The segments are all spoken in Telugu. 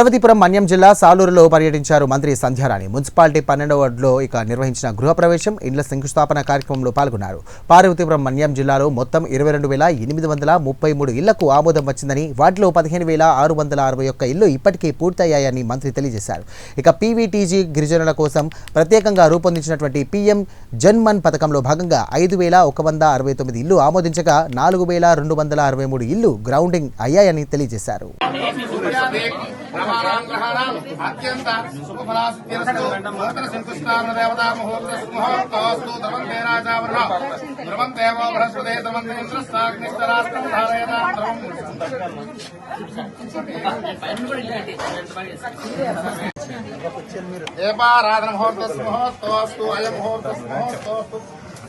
పార్వతీపురం మన్యం జిల్లా సాలూరులో పర్యటించారు మంత్రి సంధ్యారాణి. మున్సిపాలిటీ పన్నెండవ వార్డులో ఇక నిర్వహించిన గృహప్రవేశం ఇండ్ల శంకుస్థాపన కార్యక్రమంలో పాల్గొన్నారు. పార్వతీపురం మన్యం జిల్లాలో మొత్తం ఇరవై రెండు వేల ఎనిమిది వందల ముప్పై మూడు ఇళ్ళకు ఆమోదం వచ్చిందని వాటిలో పదిహేను వేల ఆరు వందల అరవై ఒక్క ఇళ్ళు ఇప్పటికే పూర్తయ్యాయని మంత్రి తెలియజేశారు. ఇక పీవీటీజీ గిరిజనుల కోసం ప్రత్యేకంగా రూపొందించినటువంటి పీఎం జన్మన్ పథకంలో భాగంగా ఐదు వేల ఒక వంద అరవై తొమ్మిది ఇళ్ళు ఆమోదించగా నాలుగు వేల రెండు వందల అరవై మూడు ఇళ్ళు గ్రౌండింగ్ అయ్యాయని తెలియజేశారు. ప్రమాణాం గ్రహాణాం అత్యంత శుభఫలాసిద్ధిరస్తు నూతన శంకుస్థాపన దేవతా ముహూర్త ముహూర్తోస్తు ధ్రువంతే రాజావరణ ధ్రువంతేవో బృహస్పతే ధ్రువంతే ఇంద్రస్థాగ్నిష్టరాష్ట్రం ధారయతాం ధ్రువం దీపారాధన ముహూర్తస్ ముహూర్తోస్తు అయం ముహూర్తోస్తు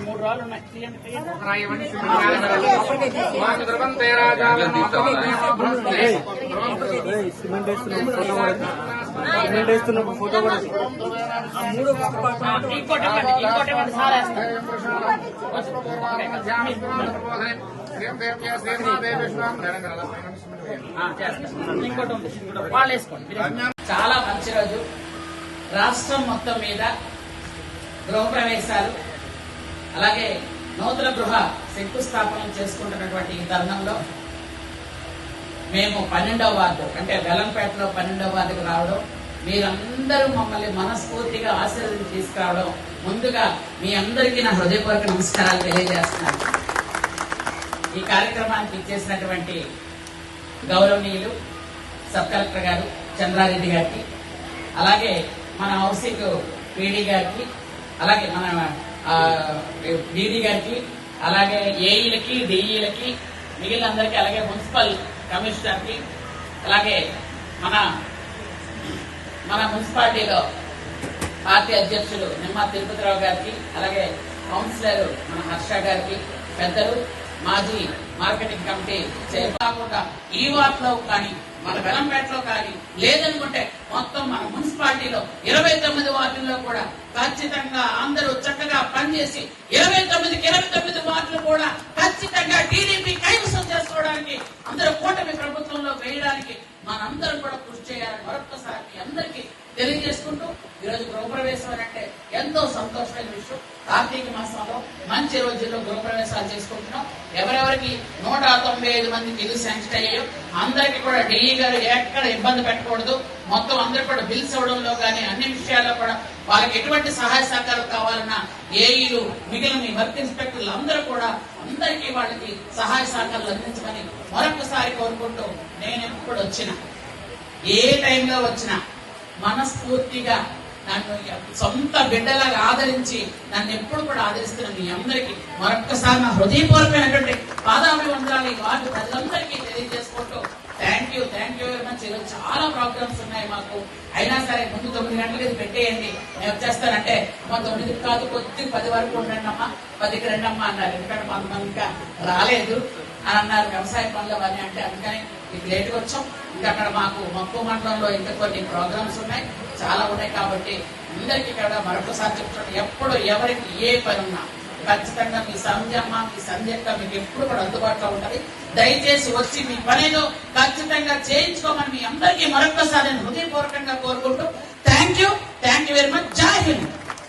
మూడు రాళ్ళు ఉన్నాయి తీయండి, తీయండి. ధ్రువంతే రాజావరణ ఇంకోటి ఇవ్వండి ఇంకోటి ఇవ్వండి సార్ వేస్తారు ఆ, చేస్తాను. ఇంకోటి ఉంది వాళ్ళు వేసుకోండి మీరు వేసుకోండి. చాలా మంచి రోజు. రాష్ట్రం మొత్తం మీద గృహప్రవేశాలు అలాగే నూతన గృహ శంకుస్థాపన చేసుకుంటున్నటువంటి ఈ తరుణంలో మేము పన్నెండవ వార్డు అంటే వెల్లంపేటలో పన్నెండవ వార్డుకు రావడం మీరందరూ మమ్మల్ని మనస్ఫూర్తిగా ఆశీర్వదించి తీసుకురావడం ముందుగా మీ అందరికీ నా హృదయపూర్వక నమస్కారాలు తెలియజేస్తున్నాను. ఈ కార్యక్రమానికి ఇచ్చేసినటువంటి గౌరవనీయులు సబ్ కలెక్టర్ గారు చంద్రారెడ్డి గారికి అలాగే మన హౌసింగ్ పీడీ గారికి అలాగే మన డీడీ గారికి అలాగే ఏఈలకి డిఈలకి మిగిలిన అందరికీ అలాగే మున్సిపల్ కమిషనర్కి అలాగే మన మన మున్సిపాలిటీలో పార్టీ అధ్యక్షులు నిమ్మ తిరుపతిరావు గారికి అలాగే కౌన్సిలర్ మన హర్ష గారికి పెద్దలు మాజీ మార్కెటింగ్ కమిటీ చేయకుండా ఈ వార్డులో కానీ మన బెలంపేటలో కానీ లేదనుకుంటే మొత్తం మన మున్సిపాలిటీలో ఇరవై తొమ్మిది వార్డుల్లో కూడా ఖచ్చితంగా అందరూ చక్కగా పనిచేసి ఇరవై తొమ్మిదికి ఇరవై తొమ్మిది వార్డులు కూడా ఖచ్చితంగా టీడీపీ కైవసం చేసుకోవడానికి అందరూ కూటమి ప్రభుత్వంలో వేయడానికి మనందరం కూడా కృషి చేయాలని మరొకసారి అందరికీ తెలియజేస్తూ ఈరోజు గృహప్రవేశం అని అంటే ఎంతో సంతోషమైన విషయం కార్తీక మాసంలో మంచి రోజుల్లో గృహప్రవేశాలు చేసుకుంటున్నాం. ఎవరెవరికి నూట తొంభై ఐదు మంది బిల్లు శాంక్షన్ అయ్యాయో అందరికీ కూడా ఢిల్లీ గారు ఎక్కడ ఇబ్బంది పెట్టకూడదు. మొత్తం అందరూ కూడా బిల్స్ ఇవ్వడంలో కానీ అన్ని విషయాల్లో కూడా వాళ్ళకి ఎటువంటి సహాయ సహకారం కావాలన్నా ఏఈలు మిగిలిన వర్క్ ఇన్స్పెక్టర్లు అందరూ కూడా అందరికీ వాళ్ళకి సహాయ సహకారాలు అందించమని మరొకసారి కోరుకుంటూ నేను ఎప్పుడు వచ్చిన ఏ టైంలో వచ్చినా మనస్ఫూర్తిగా నన్ను సొంత బిడ్డలాగా ఆదరించి నన్ను ఎప్పుడు కూడా ఆదరిస్తున్న మీ అందరికీ మరొక్కసారి నా హృదయపూర్వకమైనటువంటి పాదాభివందనాలు ఈ వాటి ప్రజలందరికీ తెలియజేసుకుంటూ thank you thank you very much ఈరోజు చాలా ప్రోగ్రామ్స్ ఉన్నాయి మాకు. అయినా సరే ముందు తొమ్మిది గంటలకి ఇది పెట్టేయండి. నేను వచ్చేస్తానంటే అమ్మ తొమ్మిది కాదు కొద్ది పది వరకు ఉండండి అమ్మా పదికి రండి అమ్మా అన్నారు. ఎందుకంటే కొంతమంది ఇంకా రాలేదు అని అన్నారు వ్యవసాయ పనులు అవన్నీ అంటే అందుకని మీకు లేట్గా వచ్చాం. ఇంకా అక్కడ మాకు మక్కువ మండలంలో ఇంకా కొన్ని ప్రోగ్రామ్స్ ఉన్నాయి. చాలా ఉన్నాయి కాబట్టి అందరికీ ఇక్కడ మరొకసారి చెప్తున్నాను. ఎప్పుడు ఎవరికి ఏ పని ఉన్నా ఖచ్చితంగా మీ సంజమ్మ మీ సంజక్క మీకు ఎప్పుడు కూడా అందుబాటులో ఉంటుంది. దయచేసి వచ్చి మీ పనిలో ఖచ్చితంగా చేయించుకోమని మీ అందరికీ మరొకసారి హృదయపూర్వకంగా కోరుకుంటూ thank you thank you very much జాహింద్